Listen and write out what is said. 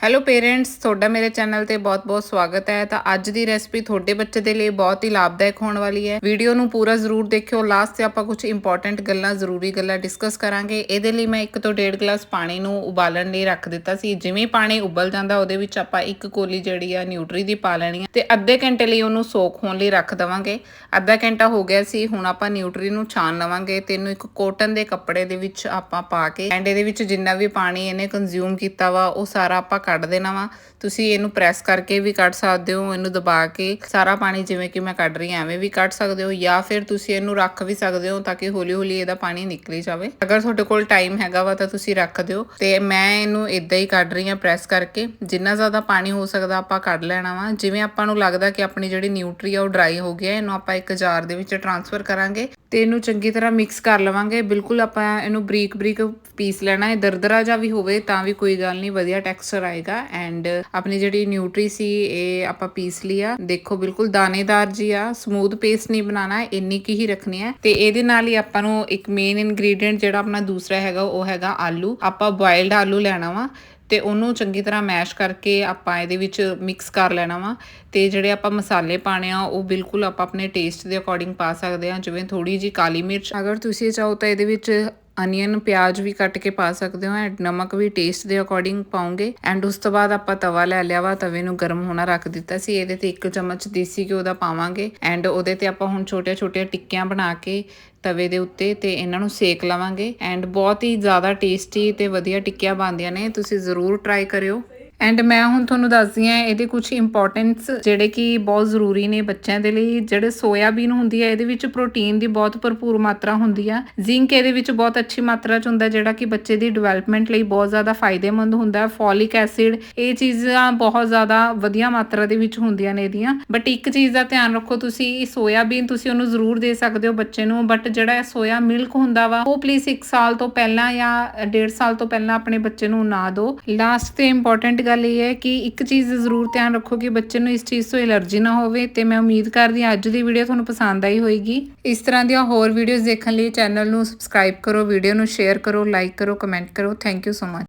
Hello parents ਤੁਹਾਡਾ ਮੇਰੇ channel ਤੇ ਬਹੁਤ-ਬਹੁਤ ਸਵਾਗਤ ਹੈ। ਤਾਂ ਅੱਜ ਦੀ ਰੈਸਪੀ ਤੁਹਾਡੇ ਬੱਚੇ ਦੇ ਲਈ ਬਹੁਤ ਹੀ ਲਾਭਦਾਇਕ ਹੋਣ ਵਾਲੀ ਹੈ। ਵੀਡੀਓ ਨੂੰ ਪੂਰਾ ਜ਼ਰੂਰ ਦੇਖਿਓ। ਲਾਸਟ ਤੇ ਆਪਾਂ ਕੁਝ ਇੰਪੋਰਟੈਂਟ ਗੱਲਾਂ, ਜ਼ਰੂਰੀ ਗੱਲਾਂ ਡਿਸਕਸ ਕਰਾਂਗੇ। ਇਹਦੇ ਲਈ ਮੈਂ 1 ਤੋਂ 1.5 ਗਲਾਸ ਪਾਣੀ ਨੂੰ ਉਬਾਲਣ ਲਈ ਰੱਖ ਦਿੱਤਾ ਸੀ। ਜਿਵੇਂ ਪਾਣੀ ਉਬਲ ਜਾਂਦਾ, ਉਹਦੇ ਵਿੱਚ ਆਪਾਂ ਇੱਕ ਕੋਲੀ ਜਿਹੜੀ ਆ ਨਿਊਟਰੀ ਦੀ ਪਾ ਲੈਣੀ ਹੈ ਤੇ ਅੱਧੇ ਘੰਟੇ ਲਈ ਉਹਨੂੰ ਸੋਕ ਹੋਣ ਲਈ ਰੱਖ ਦਵਾਂਗੇ। ਅੱਧਾ ਘੰਟਾ ਹੋ ਗਿਆ ਸੀ, ਹੁਣ ਆਪਾਂ ਨਿਊਟਰੀ ਨੂੰ ਛਾਣ ਲਵਾਂਗੇ। ਤੇ ਇਹਨੂੰ ਇੱਕ ਕੋਟਨ ਦੇ ਕੱਪੜੇ ਦੇ ਵਿੱਚ ਆਪਾਂ ਪਾ ਕੇ ਐਂਡ ਇਹਦੇ ਵਿੱਚ ਜਿੰਨਾ ਵੀ ਪਾਣੀ ਇਹਨੇ ਕੰਜ਼ਿਊਮ ਕੀਤਾ ਵਾ, ਉਹ ਸਾਰਾ ਆਪਾਂ ਕੱਢ ਦੇਣਾ ਵਾ। ਤੁਸੀਂ ਇਹਨੂੰ ਪ੍ਰੈਸ ਕਰਕੇ ਵੀ ਕੱਢ ਸਕਦੇ ਹੋ, ਇਹਨੂੰ ਦਬਾ ਕੇ ਸਾਰਾ ਪਾਣੀ ਜਿਵੇਂ ਕਿ ਮੈਂ ਕੱਢ ਰਹੀ ਹਾਂ, ਐਵੇਂ ਵੀ ਕੱਢ ਸਕਦੇ ਹੋ ਜਾਂ ਫਿਰ ਤੁਸੀਂ ਇਹਨੂੰ ਰੱਖ ਵੀ ਸਕਦੇ ਹੋ ਤਾਂ ਕਿ ਹੌਲੀ ਹੌਲੀ ਇਹਦਾ ਪਾਣੀ ਨਿਕਲੀ ਜਾਵੇ। ਅਗਰ ਤੁਹਾਡੇ ਕੋਲ ਟਾਈਮ ਹੈਗਾ ਵਾ ਤਾਂ ਤੁਸੀਂ ਰੱਖ ਦਿਓ ਤੇ ਮੈਂ ਇਹਨੂੰ ਇਦਾਂ ਹੀ ਕੱਢ ਰਹੀ ਹਾਂ ਪ੍ਰੈਸ ਕਰਕੇ। ਜਿੰਨਾ ਜ਼ਿਆਦਾ ਪਾਣੀ ਹੋ ਸਕਦਾ ਆਪਾਂ ਕੱਢ ਲੈਣਾ ਵਾ। ਜਿਵੇਂ ਆਪਾਂ ਨੂੰ ਲੱਗਦਾ ਕਿ ਆਪਣੀ ਜਿਹੜੀ ਨਿਊਟਰੀ ਆ ਉਹ ਡਰਾਈ ਹੋ ਗਿਆ, ਇਹਨੂੰ ਆਪਾਂ ਇੱਕ ਜਾਰ ਦੇ ਵਿੱਚ ਟ੍ਰਾਂਸਫਰ ਕਰਾਂਗੇ। ਤੇ ਇਹਨੂੰ ਚੰਗੀ ਤਰ੍ਹਾਂ ਮਿਕਸ ਕਰ ਲਵਾਂਗੇ। ਬਿਲਕੁਲ ਆਪਾਂ ਇਹਨੂੰ ਬਰੀਕ ਬਰੀਕ ਪੀਸ ਲੈਣਾ ਹੈ। ਦਰਦਰਾ ਜਾਂ ਵੀ ਹੋਵੇ ਤਾਂ ਵੀ ਕੋਈ ਗੱਲ ਨਹੀਂ, ਵਧੀਆ ਟੈਕਸਚਰ ਆਏਗਾ। ਐਂਡ ਆਪਣੀ ਜਿਹੜੀ ਨਿਊਟਰੀ ਸੀ, ਇਹ ਆਪਾਂ ਪੀਸ ਲਿਆ। ਦੇਖੋ, ਬਿਲਕੁਲ ਦਾਣੇਦਾਰ ਜੀ ਆ। ਸਮੂਥ ਪੇਸਟ ਨਹੀਂ ਬਣਾਣਾ ਇੰਨੀ ਕੀ ਹੀ ਰੱਖਣੀ ਹੈ। ਤੇ ਇਹਦੇ ਨਾਲ ਹੀ ਆਪਾਂ ਨੂੰ ਇੱਕ ਮੇਨ ਇਨਗਰੀਡੀਅੰਟ ਜਿਹੜਾ ਆਪਣਾ ਦੂਸਰਾ ਹੈਗਾ, ਉਹ ਹੈਗਾ ਆਲੂ। ਆਪਾਂ ਬੋਇਲਡ ਆਲੂ ਲੈਣਾ ਵਾ। ਤੇ ਉਹਨੂੰ ਚੰਗੀ ਤਰ੍ਹਾਂ ਮੈਸ਼ ਕਰਕੇ ਆਪਾਂ ਇਹਦੇ ਵਿੱਚ ਮਿਕਸ ਕਰ ਲੈਣਾ ਵਾ ਤੇ ਜਿਹੜੇ ਆਪਾਂ ਮਸਾਲੇ ਪਾਣੇ ਆ, ਉਹ ਬਿਲਕੁਲ ਆਪਾਂ ਆਪਣੇ ਟੇਸਟ ਦੇ ਅਕੋਰਡਿੰਗ ਪਾ ਸਕਦੇ ਆ, ਜਿਵੇਂ ਥੋੜੀ ਜੀ ਕਾਲੀ ਮਿਰਚ। ਅਗਰ ਤੁਸੀਂ ਚਾਹੋ ਤਾਂ ਇਹਦੇ ਵਿੱਚ ਅਨੀਅਨ ਪਿਆਜ਼ ਵੀ ਕੱਟ ਕੇ ਪਾ ਸਕਦੇ ਹੋ ਐਂਡ ਨਮਕ ਵੀ ਟੇਸਟ ਦੇ ਅਕੋਰਡਿੰਗ ਪਾਉਂਗੇ ਐਂਡ ਉਸ ਤੋਂ ਬਾਅਦ ਆਪਾਂ ਤਵਾ ਲੈ ਲਿਆ ਵਾ, ਤਵੇ ਨੂੰ ਗਰਮ ਹੋਣਾ ਰੱਖ ਦਿੱਤਾ ਸੀ, ਇਹਦੇ ਤੇ ਇੱਕ ਚਮਚ ਦੇਸੀ ਘਿਓ ਦਾ ਪਾਵਾਂਗੇ ਐਂਡ ਉਹਦੇ ਤੇ ਆਪਾਂ ਹੁਣ ਛੋਟੇ-ਛੋਟੇ ਟਿੱਕੀਆਂ ਬਣਾ ਕੇ ਤਵੇ ਦੇ ਉੱਤੇ ਤੇ ਇਹਨਾਂ ਨੂੰ ਸੇਕ ਲਵਾਂਗੇ ਐਂਡ ਬਹੁਤ ਹੀ ਜ਼ਿਆਦਾ ਟੇਸਟੀ ਤੇ ਵਧੀਆ ਟਿੱਕੀਆਂ ਬਣਦੀਆਂ ਨੇ, ਤੁਸੀਂ ਜ਼ਰੂਰ ਟਰਾਈ ਕਰਿਓ। ਐਂਡ ਮੈਂ ਹੁਣ ਤੁਹਾਨੂੰ ਦੱਸਦੀ ਆ ਇਹਦੇ ਕੁਝ ਇੰਪੋਰਟੈਂਟਸ ਜਿਹੜੇ ਕਿ ਬਹੁਤ ਜ਼ਰੂਰੀ ਨੇ ਬੱਚਿਆਂ ਦੇ ਲਈ। ਜਿਹੜੇ ਸੋਇਆਬੀਨ ਹੁੰਦੀ ਹੈ, ਇਹਦੇ ਵਿੱਚ ਪ੍ਰੋਟੀਨ ਦੀ ਬਹੁਤ ਭਰਪੂਰ ਮਾਤਰਾ ਹੁੰਦੀ ਆ। ਜ਼ਿੰਕ ਇਹਦੇ ਵਿੱਚ ਬਹੁਤ ਅੱਛੀ ਮਾਤਰਾ ਚ ਹੁੰਦਾ, ਜਿਹੜਾ ਕਿ ਬੱਚੇ ਦੀ ਡਿਵੈਲਪਮੈਂਟ ਲਈ ਬਹੁਤ ਜ਼ਿਆਦਾ ਫਾਇਦੇਮੰਦ ਹੁੰਦਾ। ਹੈ ਫੋਲਿਕ ਐਸਿਡ ਇਹ ਚੀਜ਼ਾਂ ਬਹੁਤ ਜ਼ਿਆਦਾ ਵਧੀਆ ਮਾਤਰਾ ਦੇ ਵਿੱਚ ਹੁੰਦੀਆਂ ਨੇ ਇਹਦੀਆਂ। ਬਟ ਇੱਕ ਚੀਜ਼ ਦਾ ਧਿਆਨ ਰੱਖੋ ਤੁਸੀਂ ਸੋਇਆਬੀਨ ਤੁਸੀਂ ਉਹਨੂੰ ਜ਼ਰੂਰ ਦੇ ਸਕਦੇ ਹੋ ਬੱਚੇ ਨੂੰ। ਬਟ ਜਿਹੜਾ ਸੋਇਆ ਮਿਲਕ ਹੁੰਦਾ ਵਾ, ਉਹ ਪਲੀਜ਼ 1 ਸਾਲ ਤੋਂ ਪਹਿਲਾਂ ਜਾਂ 1.5 ਸਾਲ ਤੋਂ ਪਹਿਲਾਂ ਆਪਣੇ ਬੱਚੇ ਨੂੰ ਨਾ ਦਿਓ। ਲਾਸਟ ਤੇ ਇੰਪੋਰਟੈਂਟ ਗੱਲ ਇਹ ਹੈ ਕਿ ਇੱਕ ਚੀਜ਼ ਜ਼ਰੂਰ ਧਿਆਨ ਰੱਖੋ ਕਿ ਬੱਚੇ ਨੂੰ ਇਸ ਚੀਜ਼ ਤੋਂ ਐਲਰਜੀ ਨਾ ਹੋਵੇ ਤੇ ਮੈਂ ਉਮੀਦ ਕਰਦੀ ਹਾਂ ਅੱਜ ਦੀ ਵੀਡੀਓ ਤੁਹਾਨੂੰ ਪਸੰਦ ਆਈ ਹੋਵੇਗੀ ਇਸ ਤਰ੍ਹਾਂ ਦੀਆਂ ਹੋਰ ਵੀਡੀਓਜ਼ ਦੇਖਣ ਲਈ ਚੈਨਲ ਨੂੰ ਸਬਸਕ੍ਰਾਈਬ ਕਰੋ, ਵੀਡੀਓ ਨੂੰ ਸ਼ੇਅਰ ਕਰੋ ਲਾਈਕ ਕਰੋ ਕਮੈਂਟ ਕਰੋ। Thank you so much